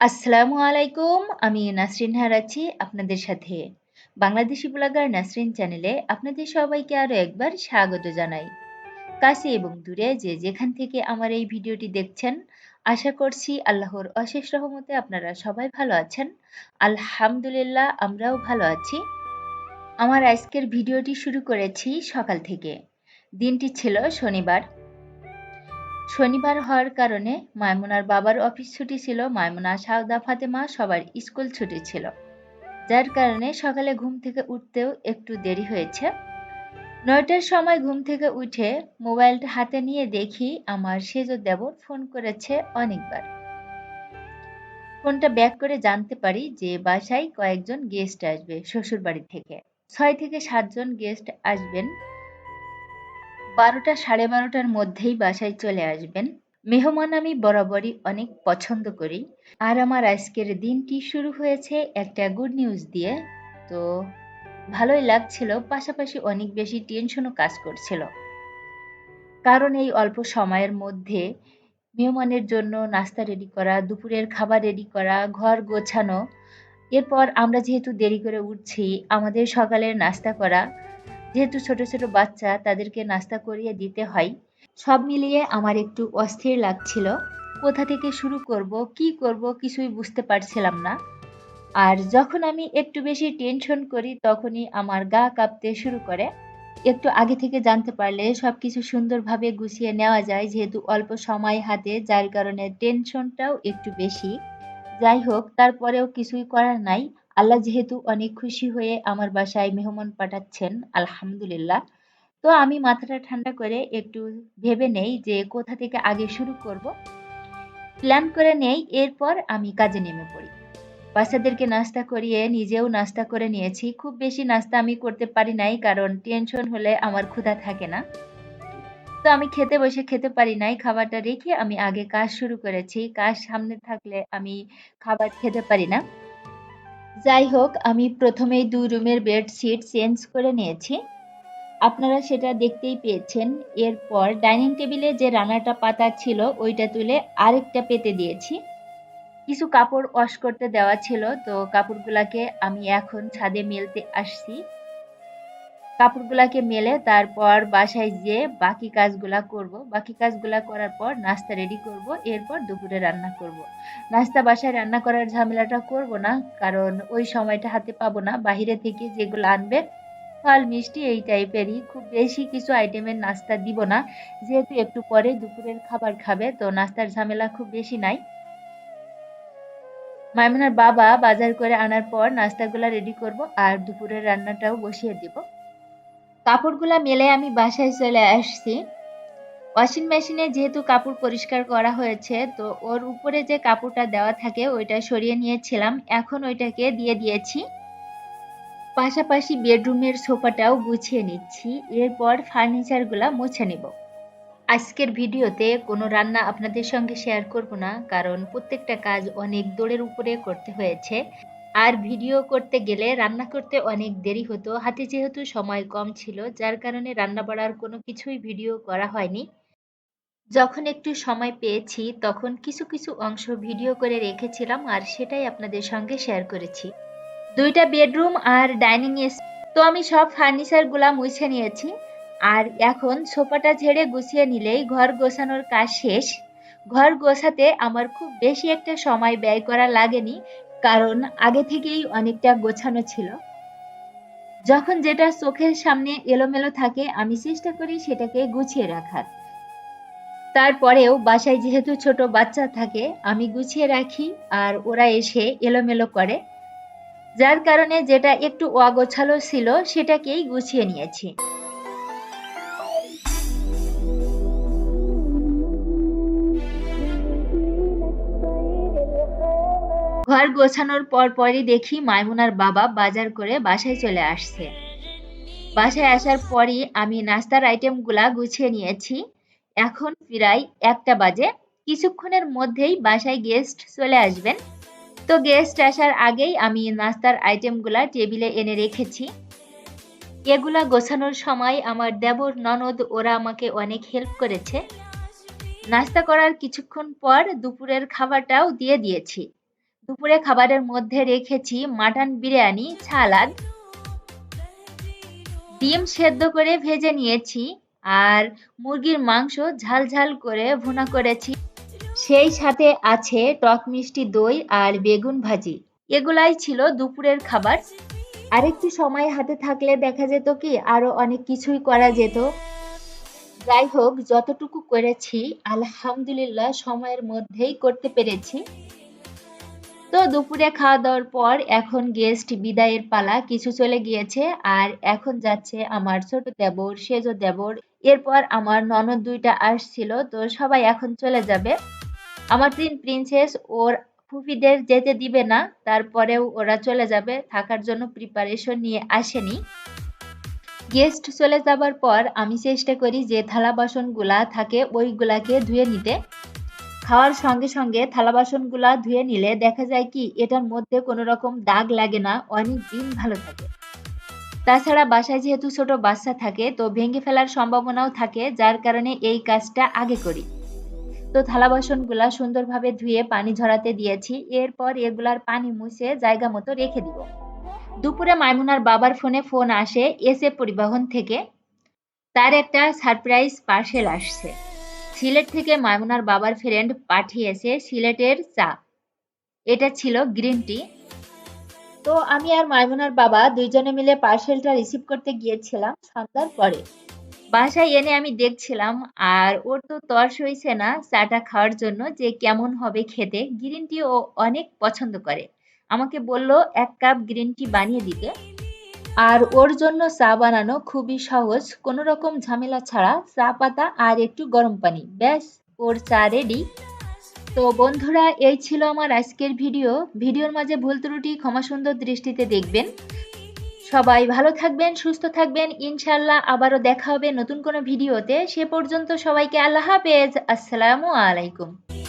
আসসালামু আলাইকুম, আমি নাসরিন হার আছি আপনাদের সাথে। বাংলাদেশি ব্লগার নাসরিন চ্যানেলে আপনাদের সবাইকে আরও একবার স্বাগত জানাই। কাছে এবং দূরে যে যেখান থেকে আমার এই ভিডিওটি দেখছেন, আশা করছি আল্লাহর অশেষ রহমতে আপনারা সবাই ভালো আছেন। আলহামদুলিল্লাহ, আমরাও ভালো আছি। আমার আজকের ভিডিওটি শুরু করেছি সকাল থেকে। দিনটি ছিল শনিবার। শনিবার হওয়ার কারণে মায়মুনার বাবার অফিস ছুটি ছিল। মায়মুনা সাউদা ফাতেমা সবার স্কুল ছুটি ছিল। যার কারণে সকালে ঘুম থেকে উঠতেও একটু দেরি হয়েছে। নয়টার সময় ঘুম থেকে উঠে মোবাইলটা হাতে নিয়ে দেখি আমার সেজ দেবর ফোন করেছে অনেকবার। ফোনটা ব্যাক করে জানতে পারি যে বাসায় কয়েকজন গেস্ট আসবে শ্বশুর বাড়ি থেকে। ছয় থেকে সাতজন গেস্ট আসবেন বারোটা সাড়ে বারোটার মধ্যেই বাসায় চলে আসবেন। মেহমান আমি বরাবরই অনেক পছন্দ করি। আর আমার আজকের দিনটি শুরু হয়েছে একটা গুড নিউজ দিয়ে। তো ভালোই লাগছিল, পাশাপাশি অনেক বেশি টেনশনও কাজ করছিল। কারণ এই অল্প সময়ের মধ্যে মেহমানের জন্য নাস্তা রেডি করা, দুপুরের খাবার রেডি করা, ঘর গোছানো, এরপর আমরা যেহেতু দেরি করে উঠছি, আমাদের সকালের নাস্তা করা যেহেতু ছোট ছোট বাচ্চা, তাদেরকে নাস্তা করিয়ে দিতে হয়। সব মিলিয়ে আমার একটু অস্থির লাগছিল। কোথা থেকে শুরু করব, কি করব কিছুই বুঝতে পারছিলাম না। আর যখন আমি একটু বেশি টেনশন করি, তখনই আমার গা কাঁপতে শুরু করে। একটু আগে থেকে জানতে পারলে সব কিছু সুন্দরভাবে গুছিয়ে নেওয়া যায়, যেহেতু অল্প সময় হাতে, যার কারণে টেনশনটাও একটু বেশি। যাই হোক, তারপরেও কিছুই করার নাই। আল্লাহ যেহেতু অনেক খুশি হয়ে আমার বাসায় মেহমান পাঠাচ্ছেন, আলহামদুলিল্লাহ। তো আমি মাথাটা ঠান্ডা করে একটু ভেবে নেই যে কোথা থেকে আগে শুরু করব। প্ল্যান করে নেই, এরপর আমি কাজে নেমে পড়ি। বাচ্চাদেরকে নাস্তা করিয়ে নিজেও নাস্তা করে নিয়েছি। খুব বেশি নাস্তা আমি করতে পারি নাই, কারণ টেনশন হলে আমার ক্ষুধা থাকে না। তো আমি খেতে বসে খেতে পারি নাই, খাবারটা রেখে আমি আগে কাজ শুরু করেছি। কাজ সামনে থাকলে আমি খাবার খেতে পারি না। যাই হোক, আমি প্রথমেই দুই রুমের বেডশিট চেঞ্জ করে নিয়েছি। আপনারা সেটা দেখতেই পেয়েছেন। এরপর ডাইনিং টেবিলে যে রানাটা পাতা ছিল, ওইটা তুলে আরেকটা পেতে দিয়েছি। কিছু কাপড় ওয়াশ করতে দেওয়া ছিল, তো কাপড়গুলাকে আমি এখন ছাদে মেলতে আসছি। কাপড়গুলাকে মেলে তারপর বাসায় যেয়ে বাকি কাজগুলা করব। বাকি কাজগুলা করার পর নাস্তা রেডি করব, এরপর দুপুরে রান্না করব। নাস্তা বাসায় রান্না করার ঝামেলাটা করব না, কারণ ওই সময়টা হাতে পাবো না। বাহিরে থেকে যেগুলো আনবে, ফল, মিষ্টি এই টাইপেরই। খুব বেশি কিছু আইটেমের নাস্তা দিব না। যেহেতু একটু পরে দুপুরের খাবার খাবে, তো নাস্তার ঝামেলা খুব বেশি নাই। মাইমুনার বাবা বাজার করে আনার পর নাস্তাগুলা রেডি করব আর দুপুরের রান্নাটাও বসিয়ে দিব। কাপড়গুলা মেলে আমি বাসায় চলে আসছি। ওয়াশিং মেশিনে যেহেতু কাপড় পরিষ্কার করা হয়েছে, তো ওর উপরে যে কাপড়টা দেওয়া থাকে, ওইটা সরিয়ে নিয়েছিলাম। এখন ওইটাকে দিয়ে দিয়েছি। পাশাপাশি বেডরুমের সোফাটাও গুছিয়ে নিচ্ছি। এরপর ফার্নিচারগুলা মুছে নেব। আজকের ভিডিওতে কোনো রান্না আপনাদের সঙ্গে শেয়ার করব না, কারণ প্রত্যেকটা কাজ অনেক দৌড়ের উপরে করতে হয়েছে। আর ভিডিও করতে গেলে রান্না করতে অনেক দেরি হতো। হাতে যেহেতু সময় কম ছিল, যার কারণে রান্না বাড়ার কোনো কিছুই ভিডিও করা হয়নি। যখন একটু সময় পেয়েছি, তখন কিছু কিছু অংশ ভিডিও করে রেখেছিলাম আর সেটাই আপনাদের সঙ্গে শেয়ার করেছি। দুইটা বেডরুম আর ডাইনিং তো আমি সব ফার্নিচারগুলা মুছে নিয়েছি। আর এখন সোফাটা ঝেড়ে গুছিয়ে নিলেই ঘর গোছানোর কাজ শেষ। ঘর গোছাতে আমার খুব বেশি একটা সময় ব্যয় করা লাগেনি। কারণ আগে থেকেই অনেকটা গোছানো ছিল। যখন যেটা চোখের সামনে এলোমেলো থাকে, আমি চেষ্টা করি সেটাকে গুছিয়ে রাখার। তারপরেও বাসায় যেহেতু ছোট বাচ্চা থাকে, আমি গুছিয়ে রাখি আর ওরা এসে এলোমেলো করে। যার কারণে যেটা একটু অগোছালো ছিল, সেটাকেই গুছিয়ে নিয়েছি। ঘর গোছানোর পর পরই দেখি মাইমুনার বাবা বাজার করে বাসায় চলে আসছে। বাসায় আসার পরই আমি নাস্তার আইটেমগুলা গুছিয়ে নিয়েছি। এখন প্রায় একটা বাজে। কিছুক্ষণের মধ্যেই বাসায় গেস্ট চলে আসবেন। তো গেস্ট আসার আগেই আমি নাস্তার আইটেমগুলা টেবিলে এনে রেখেছি। এগুলা গোছানোর সময় আমার দেবর, ননদ ওরা আমাকে অনেক হেল্প করেছে। নাস্তা করার কিছুক্ষণ পর দুপুরের খাবারটাও দিয়ে দিয়েছি। দুপুরে খাবারের মধ্যে রেখেছি মাটন বিরিয়ানি সালাদ ডিম সেদ্ধ করে ভেজে নিয়েছি আর মুরগির মাংস ঝাল ঝাল করে ভুনা করেছি। সেই সাথে আছে টক মিষ্টি দই আর বেগুন ভাজি। এগুলাই ছিল দুপুরের খাবার। আরেকটু সময় হাতে থাকলে দেখা যেত কি আরও অনেক কিছুই করা যেত। যাই হোক, যতটুকু করেছি, আলহামদুলিল্লাহ সময়ের মধ্যেই করতে পেরেছি। তো দুপুরে খাওয়া দাওয়ার পর এখন গেস্ট বিদায়ের পালা, কিছু চলে গিয়েছে আর এখন যাচ্ছে আমার ছোট দেবর, সেজ দেবর। এরপর আমার ননদ দুইটা আসছিল, তো সবাই এখন চলে যাবে। আমার তিন প্রিন্সেস ওর ফুফিদের যেতে দিবে না, তারপরেও ওরা চলে যাবে, থাকার জন্য প্রিপারেশন নিয়ে আসেনি। গেস্ট চলে যাবার পর আমি চেষ্টা করি যে থালা বাসনগুলা থাকে, ওইগুলাকে ধুয়ে নিতে। খাওয়ার সঙ্গে সঙ্গে থালা বাসনগুলা ধুয়ে নিলে দেখা যায় কি, এটার মধ্যে কোনো রকম দাগ লাগে না, অনেক দিন ভালো থাকে। তাছাড়া বাসায় যেহেতু ছোট বাচ্চা থাকে, তো ভেঙে ফেলার সম্ভাবনাও থাকে, যার কারণে এই কাজটা আগে করি। তো থালা বাসনগুলা সুন্দরভাবে ধুয়ে পানি ঝরাতে দিয়েছি, এরপর এগুলার পানি মুছে জায়গা মতো রেখে দিব। দুপুরে মাইমুনার বাবার ফোনে ফোন আসে এসে পরিবহন থেকে। তার একটা সারপ্রাইজ পার্সেল আসছে। সিলেট থেকে মাইমুনার বাবার ফ্রেন্ড পাঠিয়েছে সিলেটের চা। এটা ছিল গ্রিন টি তো আমি আর মাইমুনার বাবা দুইজনে মিলে পার্সেলটা রিসিভ করতে গিয়েছিলাম সন্ধ্যার পরে। বাসায় এনে আমি দেখছিলাম, আর ওর তো তর্স হয়েছে না চাটা খাওয়ার জন্য যে কেমন হবে খেতে। গ্রিন টি ও অনেক পছন্দ করে। আমাকে বলল, এক কাপ গ্রিন টি বানিয়ে দিতে। আর ওর জন্য চা বানানো খুবই সহজ। কোনো রকম ঝামেলা ছাড়া চা পাতা আর একটু গরম পানি। ব্যাস, ওর চা রেডি তো বন্ধুরা, এই ছিল আমার আজকের ভিডিও। ভিডিওর মাঝে ভুল ত্রুটি, ক্ষমা সুন্দর দৃষ্টিতে দেখবেন। সবাই ভালো থাকবেন, সুস্থ থাকবেন। ইনশাল্লাহ আবারও দেখা হবে নতুন কোনো ভিডিওতে। সে পর্যন্ত সবাইকে আল্লাহ হাফেজ। আসসালামু আলাইকুম।